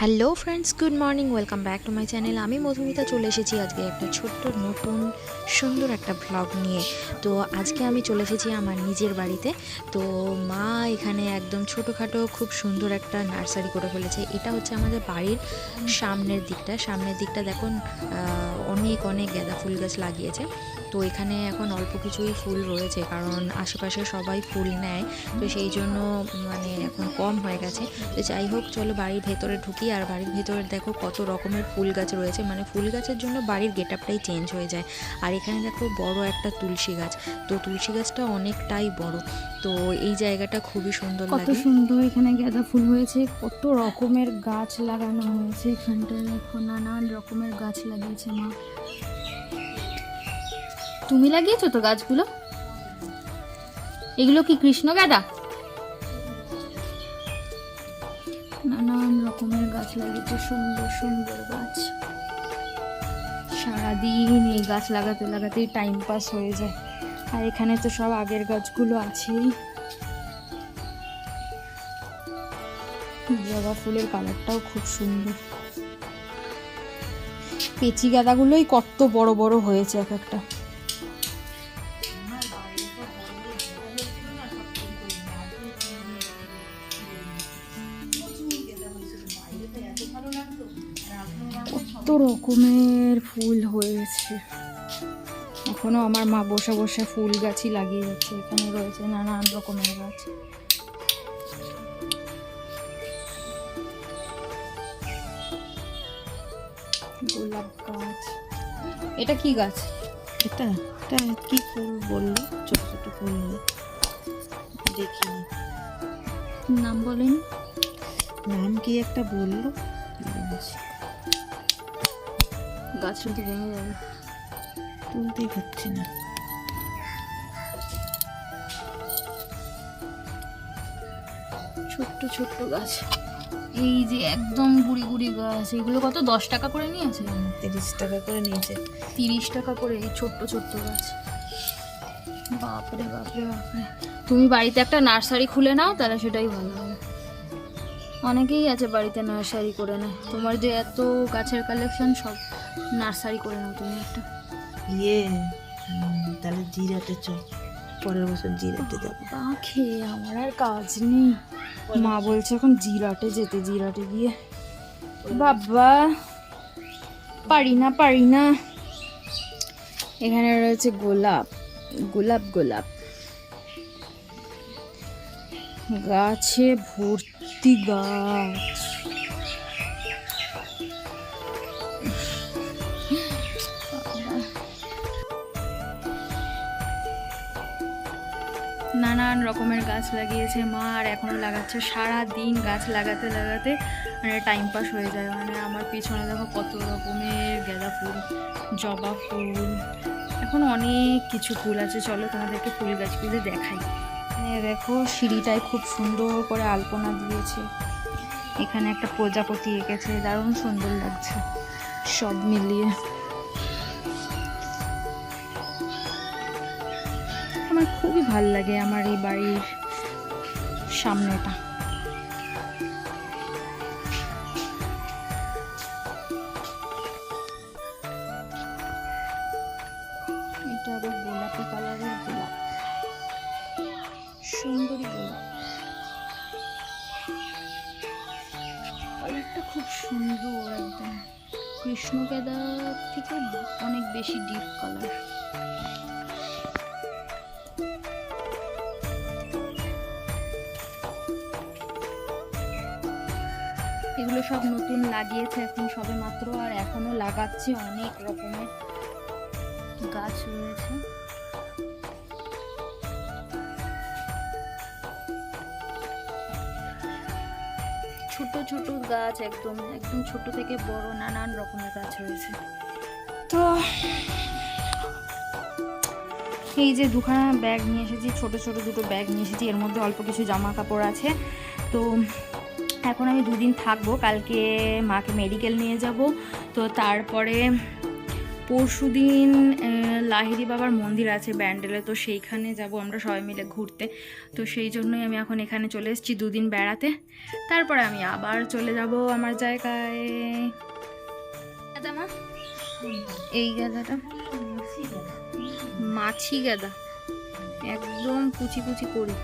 Hello friends good morning welcome back to my channel আমি মধুমিতা চলে এসেছি আজকে একটা ছোট্ট নতুন, সুন্দর একটা ব্লগ নিয়ে। তো আজকে আমি চলে এসেছি আমার নিজের বাড়িতে। তো মা এখানে একদম ছোটোখাটো, খুব সুন্দর একটা নার্সারি করে ফেলেছে। এটা হচ্ছে আমাদের বাড়ির সামনের দিকটা। সামনের দিকটা দেখুন অনেক অনেক গাঁদা ফুল গাছ লাগিয়েছে। তো এখানে এখন অল্প কিছুই ফুল রয়েছে, কারণ আশেপাশে সবাই ফুল নেয়। তো সেই জন্য মানে এখন কম হয়ে গেছে। তো যাই হোক, চলো বাড়ির ভেতরে ঢুকি আর বাড়ির ভেতরে দেখো কত রকমের ফুল গাছ রয়েছে। মানে ফুল গাছের জন্য বাড়ির গেট আপটাই চেঞ্জ হয়ে যায়। আর এখানে দেখো বড় একটা তুলসী গাছ। তো তুলসী গাছটা অনেকটাই বড়। তো এই জায়গাটা খুবই সুন্দর কত সুন্দর এখানে গাঁদা ফুল হয়েছে। কত রকমের গাছ লাগানো হয়েছে এখানটায়। দেখো নানান রকমের গাছ লাগিয়েছে মা। তুমি লাগিয়েছো তো গাছগুলো? এগুলো কি কৃষ্ণ গাঁদা? গাছ লাগিয়েছে সুন্দর সুন্দর গাছ। সারাদিন এই গাছ লাগাতে লাগাতেই টাইম পাস হয়ে যায়। আর এখানে তো সব আগের গাছগুলো আছেই। জবা ফুলের কালারটাও খুব সুন্দর। পেচি গাঁদাগুলোই কত বড় বড় হয়েছে এক একটা। কত রকমের ফুল হয়েছে। এখনও আমার মা বসে বসে ফুল গাছই লাগিয়ে যাচ্ছে এখানে রয়েছে নানান রকমের গাছ। গোলাপ গাছ। এটা কি গাছ? এটা এটা কি ফুল বলল? ছোট ছোট ফুল দেখিনি। নাম বলেন? নাম কি একটা বলল? গাছ শুনতে ভেঙে যাবে। তুলতেই পারছি না। ছোট্ট ছোট্ট গাছ। এই যে একদম গুড়ি গুড়ি গাছ এগুলো কত? দশ টাকা করে নিয়েছে? তিরিশ টাকা করে নিয়েছে। তিরিশ টাকা করে এই ছোট্ট ছোট্ট গাছ। বাপরে বাপরে বাপরে। তুমি বাড়িতে একটা নার্সারি খুলে নাও তাহলে সেটাই ভালো। অনেকেই আছে বাড়িতে নার্সারি করে নেয় তোমার যে এত গাছের কালেকশন সব নার্সারি করে নাও তুমি একটা। ইয়ে তাহলে জিরাটে চল। পরের বছর জিরাটে যাব। খেয়ে আমার আর কাজ নেই। মা বলছে এখন জিরাটে যেতে জিরাটে গিয়ে। বাবা পারি না পারি না। এখানে রয়েছে গোলাপ গোলাপ গোলাপ। গাছে ভর্তি গাছ নানান রকমের গাছ লাগিয়েছে মা, আর এখনও লাগাচ্ছে। সারা দিন গাছ লাগাতে লাগাতে মানে টাইম পাস হয়ে যায়। মানে আমার পিছনে দেখো কত রকমের গাঁদা ফুল, জবা ফুল, এখন অনেক কিছু ফুল আছে। চলো তোমাদেরকে ফুল গাছগুলো দেখাই। দেখো সিঁড়িটায় খুব সুন্দর করে আলপনা দিয়েছে। এখানে একটা প্রজাপতি এঁকেছে, দারুণ সুন্দর লাগছে সব মিলিয়ে। আমার খুবই ভালো লাগে আমার এই বাড়ির সামনেটা। এটা আবার গোলাপি কালারের গোলাপ। সুন্দরী গোলাপ খুব সুন্দর একদম কৃষ্ণ গাঁদার থেকে অনেক বেশি ডিপ কালার এগুলো সব নতুন লাগিয়েছে এখন সবে মাত্র আর এখনও লাগাচ্ছে অনেক রকমের গাছ রয়েছে। ছোট ছোট গাছ একদম একদম ছোট থেকে বড় নানান রকমের গাছ রয়েছে। তো এই যে দুখানা ব্যাগ নিয়ে এসেছি, ছোট ছোট দুটো ব্যাগ নিয়ে এসেছি। এর মধ্যে অল্প কিছু জামা কাপড় আছে। তো এখন আমি দুদিন থাকব। কালকে মাকে মেডিকেল নিয়ে যাব। তো তারপরে পরশু দিন লাহিরি বাবার মন্দির আছে ব্যান্ডেলে তো সেইখানে যাব আমরা সবাই মিলে ঘুরতে। তো সেই জন্যই আমি এখন এখানে চলে এসেছি দুদিন বেড়াতে। তারপরে আমি আবার চলে যাব আমার জায়গায়। এই গাদাটা? মাছি গাদা। একদম কুচি কুচি করি।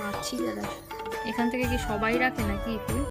মাছি গাদা। এখান থেকে কি সবাই রাখে নাকি